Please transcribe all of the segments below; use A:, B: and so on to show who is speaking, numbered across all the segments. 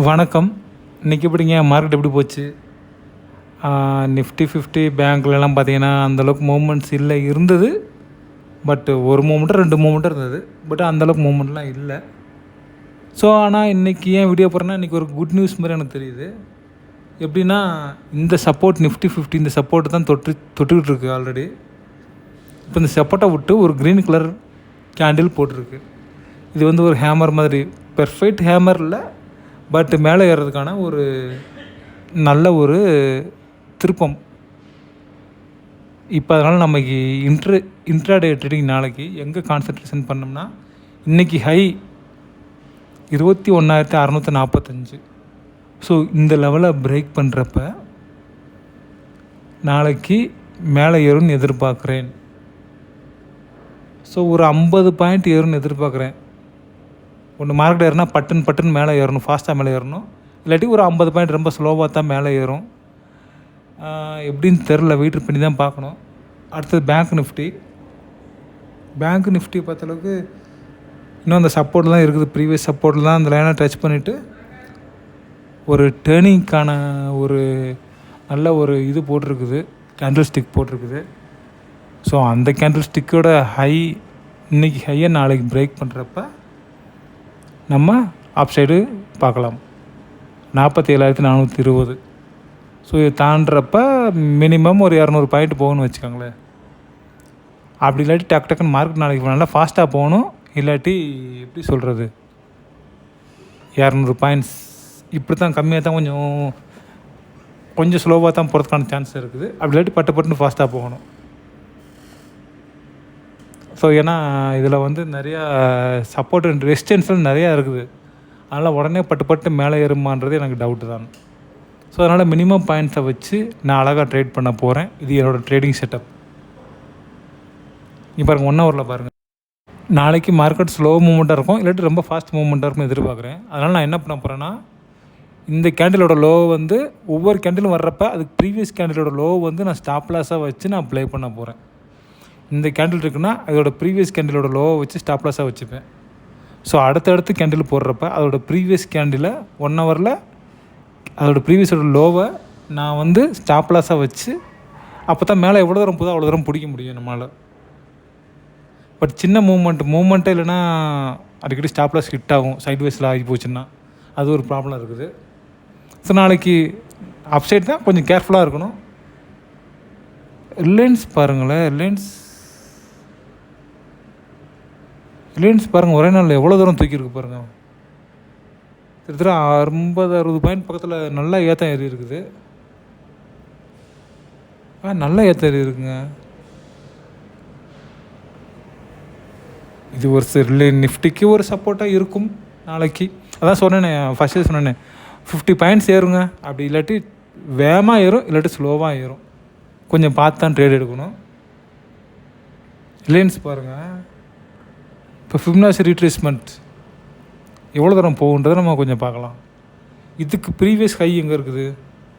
A: வணக்கம். இன்றைக்கி எப்படிங்க? மார்க்கெட் எப்படி போச்சு? நிஃப்டி ஃபிஃப்டி பேங்க்லலாம் பார்த்தீங்கன்னா அந்தளவுக்கு மூமெண்ட்ஸ் இல்லை இருந்தது. பட் ஒரு மூமெண்ட்டு ரெண்டு மூமெண்ட்டு இருந்தது. பட் அந்தளவுக்கு மூமெண்ட்லாம் இல்லை. ஸோ ஆனால் இன்றைக்கி ஏன் வீடியோ போகிறேன்னா இன்றைக்கி ஒரு குட் நியூஸ் மாதிரி எனக்கு தெரியுது. எப்படின்னா இந்த சப்போர்ட் நிஃப்டி ஃபிஃப்டி இந்த சப்போர்ட்டு தான் தொட்டு தொட்டுக்கிட்டு இருக்கு ஆல்ரெடி இப்போ இந்த சப்போர்ட்டை விட்டு ஒரு க்ரீன் கலர் கேண்டில் போட்டிருக்கு. இது வந்து ஒரு ஹேமர் மாதிரி. பெர்ஃபெக்ட் ஹேமர் இல்லை பட் மேலே ஏறுறதுக்கான ஒரு நல்ல ஒரு திருப்பம். இப்போ அதனால் நமக்கு இன்ட்ரு இன்ட்ராடே ட்ரேடிங் நாளைக்கு எங்கே கான்சன்ட்ரேஷன் பண்ணோம்னா இன்றைக்கி ஹை இருபத்தி ஒன்றாயிரத்தி அறநூற்றி நாற்பத்தஞ்சு ஸோ இந்த லெவலை பிரேக் பண்ணுறப்ப நாளைக்கு மேலே ஏறும்னு எதிர்பார்க்குறேன். ஸோ ஒரு ஐம்பது பாயிண்ட் ஏறும்னு எதிர்பார்க்குறேன். ஒன்று மார்க்கெட் ஏறினா பட்டுன்னு பட்டுன்னு மேலே ஏறணும் ஃபாஸ்ட்டாக மேலே ஏறணும். இல்லாட்டி ஒரு ஐம்பது பாயிண்ட் ரொம்ப ஸ்லோவாக தான் மேலே ஏறும். எப்படின்னு தெரில வெயிட் பண்ணி தான் பார்க்கணும். அடுத்தது பேங்க் நிஃப்டி பேங்க் நிஃப்டி பொறுத்தளவுக்கு இன்னும் அந்த சப்போர்ட் தான் இருக்குது. ப்ரீவியஸ் சப்போர்ட்டில் தான் அந்த லைனை டச் பண்ணிவிட்டு ஒரு டேர்னிங்க்கான ஒரு நல்ல ஒரு இது போட்டிருக்குது. கேண்டில் ஸ்டிக் போட்டிருக்குது. ஸோ அந்த கேண்டில் ஸ்டிக்கோட ஹை இன்னைக்கு ஹையை நாளைக்கு பிரேக் பண்ணுறப்ப நம்ம அப் சைடு பார்க்கலாம். நாற்பத்தி ஏழாயிரத்தி நானூற்றி இருபது. ஸோ இது தாண்டுறப்ப மினிமம் ஒரு இரநூறு பாயிண்ட் போகணும்னு வச்சுக்கோங்களேன். அப்படி இல்லாட்டி டக்கு டக்குன்னு மார்க்கெட் நாளைக்கு நல்லா ஃபாஸ்ட்டாக போகணும். இல்லாட்டி எப்படி சொல்கிறது இரநூறு பாயிண்ட்ஸ் இப்படி தான் கம்மியாக தான் கொஞ்சம் கொஞ்சம் ஸ்லோவாக தான் போகிறதுக்கான சான்ஸ் இருக்குது. அப்படி இல்லாட்டி பட்டு பட்டுன்னு ஃபாஸ்ட்டாக போகணும். ஸோ ஏன்னா இதில் வந்து நிறையா சப்போர்ட் அண்ட் ரெசிஸ்டன்ஸில் நிறையா இருக்குது. அதனால் உடனே பட்டு பட்டு மேலே ஏறுமான்றது எனக்கு டவுட்டு தான். ஸோ அதனால் மினிமம் பாயிண்ட்ஸை வச்சு நான் அழகாக ட்ரேட் பண்ண போகிறேன் இது என்னோடய ட்ரேடிங் செட்டப் இங்கே பாருங்கள் ஒன் ஹவரில் பாருங்கள் நாளைக்கு மார்க்கெட் ஸ்லோ மூமெண்ட்டாக இருக்கும். இல்லாட்டி ரொம்ப ஃபாஸ்ட் மூமெண்ட்டாக இருக்கும் எதிர்பார்க்குறேன். அதனால் நான் என்ன பண்ண போகிறேன்னா இந்த கேண்டிலோட லோ வந்து ஒவ்வொரு கேண்டிலும் வர்றப்ப அதுக்கு ப்ரீவியஸ் கேண்டிலோட லோ வந்து நான் ஸ்டாப் லாஸாக வச்சு நான் ப்ளே பண்ண போகிறேன் இந்த கேண்டில் இருக்குன்னா அதோட ப்ரீவியஸ் கேண்டிலோட லோவை வச்சு ஸ்டாப் லாஸாக வச்சுப்பேன். ஸோ அடுத்தடுத்து கேண்டில் போடுறப்ப அதோட ப்ரீவியஸ் கேண்டில் ஒன் ஹவரில் அதோட ப்ரீவியஸோட லோவை நான் வந்து ஸ்டாப் லாஸாக வச்சு அப்போ தான் மேலே எவ்வளோ தூரம் போதோ அவ்வளோ தூரம் பிடிக்க முடியும் நம்மளால் பட் சின்ன மூமெண்ட் மூமெண்ட்டே இல்லைன்னா அடிக்கடி ஸ்டாப் லாஸ் ஹிட் ஆகும். சைட் வைஸில் ஆகி போச்சுன்னா அது ஒரு ப்ராப்ளம் இருக்குது. ஸோ நாளைக்கு அப்சைட் தான் கொஞ்சம் கேர்ஃபுல்லாக இருக்கணும். ரிலையன்ஸ் பாருங்களேன் ரிலையன்ஸ் ரிலையன்ஸ் பாருங்கள் ஒரே நாளில் எவ்வளோ தூரம் தூக்கியிருக்கு பாருங்கள் கிட்டத்தட்ட ஐம்பது அறுபது பாயிண்ட் பக்கத்தில் நல்லா ஏற்றம் ஏறி இருக்குது. ஆ நல்ல ஏற்றம் ஏறி இருக்குங்க. இது ஒரு ரிலே நிஃப்டிக்கு ஒரு சப்போர்ட்டாக இருக்கும் நாளைக்கு. அதான் சொன்னேனே ஃபஸ்ட்டு சொன்னேனே. ஃபிஃப்டி பாயிண்ட்ஸ் ஏறுங்க. அப்படி இல்லாட்டி வேகமாக ஏறும் இல்லாட்டி ஸ்லோவாக ஏறும். கொஞ்சம் பார்த்து தான் ட்ரேட் எடுக்கணும். ரிலையன்ஸ் பாருங்கள் இப்போ ஃபிப்னாசி ரீட்ரேஸ்மெண்ட் எவ்வளோ தூரம் போகுன்றதை நம்ம கொஞ்சம் பார்க்கலாம். இதுக்கு ப்ரீவியஸ் ஹை எங்கே இருக்குது?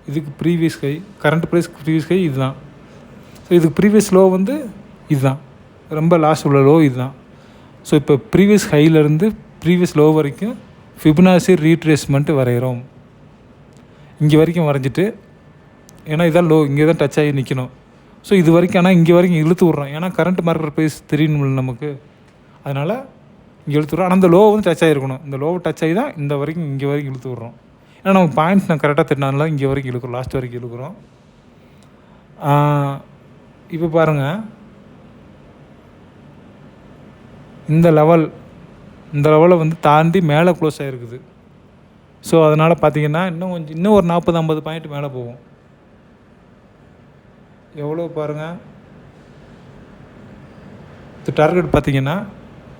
A: இதுக்கு previous high current price previous high இதுதான். ஸோ இதுக்கு ப்ரீவியஸ் லோ வந்து இதுதான். ரொம்ப லாஸ்ட் உள்ள லோ இதுதான். ஸோ இப்போ ப்ரீவியஸ் ஹையிலேருந்து ப்ரீவியஸ் லோ வரைக்கும் ஃபிப்னாசி ரீட்ரேஸ்மெண்ட்டு வரைகிறோம். இங்கே வரைக்கும் வரைஞ்சிட்டு ஏன்னா இதான் லோ இங்கே தான் டச் ஆகி நிற்கணும் ஸோ இது வரைக்கும் ஆனால் இங்கே வரைக்கும் இழுத்து விட்றோம். ஏன்னா கரண்ட் மார்க்கெட் ப்ரைஸ் தெரியணும்ல நமக்கு. அதனால் இங்கே இழுத்து விட்றோம். ஆனால் அந்த லோ வந்து டச் ஆகிருக்கணும் இந்த லோவை டச் ஆகி தான் இந்த வரைக்கும் இங்கே வரைக்கும் இழுத்து விட்றோம். ஏன்னா நம்ம பாயிண்ட்ஸ் நான் கரெக்டாக திட்டினால இங்கே வரைக்கும் இழுக்கிறோம். லாஸ்ட் வரைக்கும் இழுக்கிறோம். இப்போ பாருங்கள் இந்த லெவல் இந்த லெவலை வந்து தாண்டி மேலே க்ளோஸ் ஆகிருக்குது ஸோ அதனால் பார்த்தீங்கன்னா இன்னும் கொஞ்சம் இன்னும் ஒரு நாற்பது ஐம்பது பாயிண்ட் மேலே போகும். எவ்வளோ பாருங்கள் டார்கெட் பார்த்தீங்கன்னா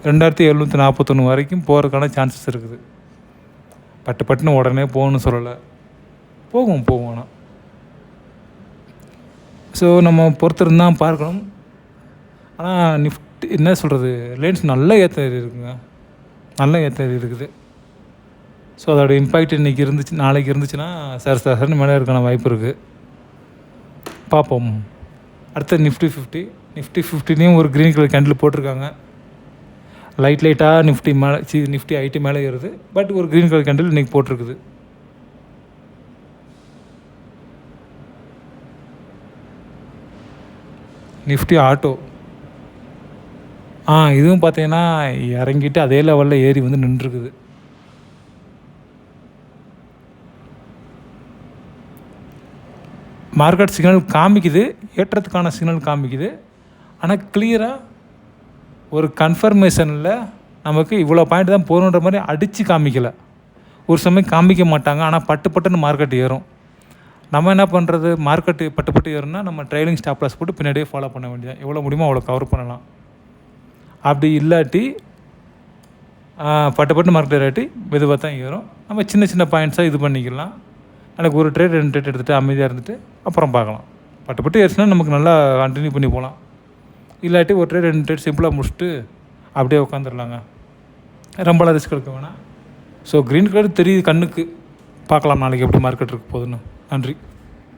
A: ரெண்டாயிரத்தி எழுநூற்றி நாற்பத்தொன்று வரைக்கும் போகிறதுக்கான சான்சஸ் இருக்குது. பட்டு பட்டுன்னு உடனே போகணும்னு சொல்லலை. போகும் போகும் ஆனால் ஸோ நம்ம பொறுத்திருந்தான் பார்க்கணும். ஆனால் நிஃப்ட் என்ன சொல்கிறது ரிலையன்ஸ் நல்ல ஏற்ற இருக்குங்க. நல்ல ஏற்ற இருக்குது. ஸோ அதோடய இம்பேக்ட் இன்றைக்கி இருந்துச்சு நாளைக்கு இருந்துச்சுன்னா சார் சார் சார்னு மேலே இருக்கான வாய்ப்பு இருக்குது பார்ப்போம். அடுத்த நிஃப்டி ஃபிஃப்டி நிஃப்டி ஃபிஃப்டிலையும் ஒரு க்ரீன் கலர் கேண்டில் போட்டிருக்காங்க. லைட் லைட்டாக நிஃப்டி மேலே சி நிஃப்டி ஐடி மேலே ஏறுது. பட் ஒரு க்ரீன் கலர் கேண்டில் இன்றைக்கி போட்டிருக்குது. நிஃப்டி ஆட்டோ ஆ இதுவும் பார்த்தீங்கன்னா இறங்கிட்டு அதே லெவலில் ஏறி வந்து நின்றுருக்குது. மார்க்கெட் சிக்னல் காமிக்குது. ஏற்றத்துக்கான சிக்னல் காமிக்குது. ஆனால் கிளியராக ஒரு கன்ஃபர்மேஷனில் நமக்கு இவ்வளோ பாயிண்ட் தான் போகணுன்ற மாதிரி அடித்து காமிக்கலை. ஒரு சமயம் காமிக்க மாட்டாங்க. ஆனால் பட்டு பட்டுன்னு மார்க்கெட் ஏறும். நம்ம என்ன பண்ணுறது மார்க்கெட்டு பட்டு பட்டு ஏறும்னா நம்ம ட்ரைலிங் ஸ்டாப்லாஸ் போட்டு பின்னாடியே ஃபாலோ பண்ண வேண்டியது எவ்வளோ முடியுமோ அவ்வளோ கவர் பண்ணலாம். அப்படி இல்லாட்டி பட்டு பட்டு மார்க்கெட் ஏறாட்டி மெதுவாக தான் ஏறும். நம்ம சின்ன சின்ன பாயிண்ட்ஸாக இது பண்ணிக்கலாம். எனக்கு ஒரு ட்ரேட் ரெண்டு ட்ரேட் எடுத்துகிட்டு அமைதியாக இருந்துட்டு அப்புறம் பார்க்கலாம். பட்டு பட்டு ஏறிச்சுன்னா நமக்கு நல்லா கண்டினியூ பண்ணி போகலாம். இல்லாட்டி ஒரு ட்ரேட் ரெண்டு ட்ரேட் சிம்பிளாக முடிச்சுட்டு அப்படியே உட்காந்துடலாங்க ரொம்பலாம் ரிஸ்க் எடுக்க வேணாம். ஸோ க்ரீன் கலர் தெரியுது கண்ணுக்கு. பார்க்கலாம் நாளைக்கு எப்படி மார்க்கெட் இருக்க போகுதுன்னு. நன்றி.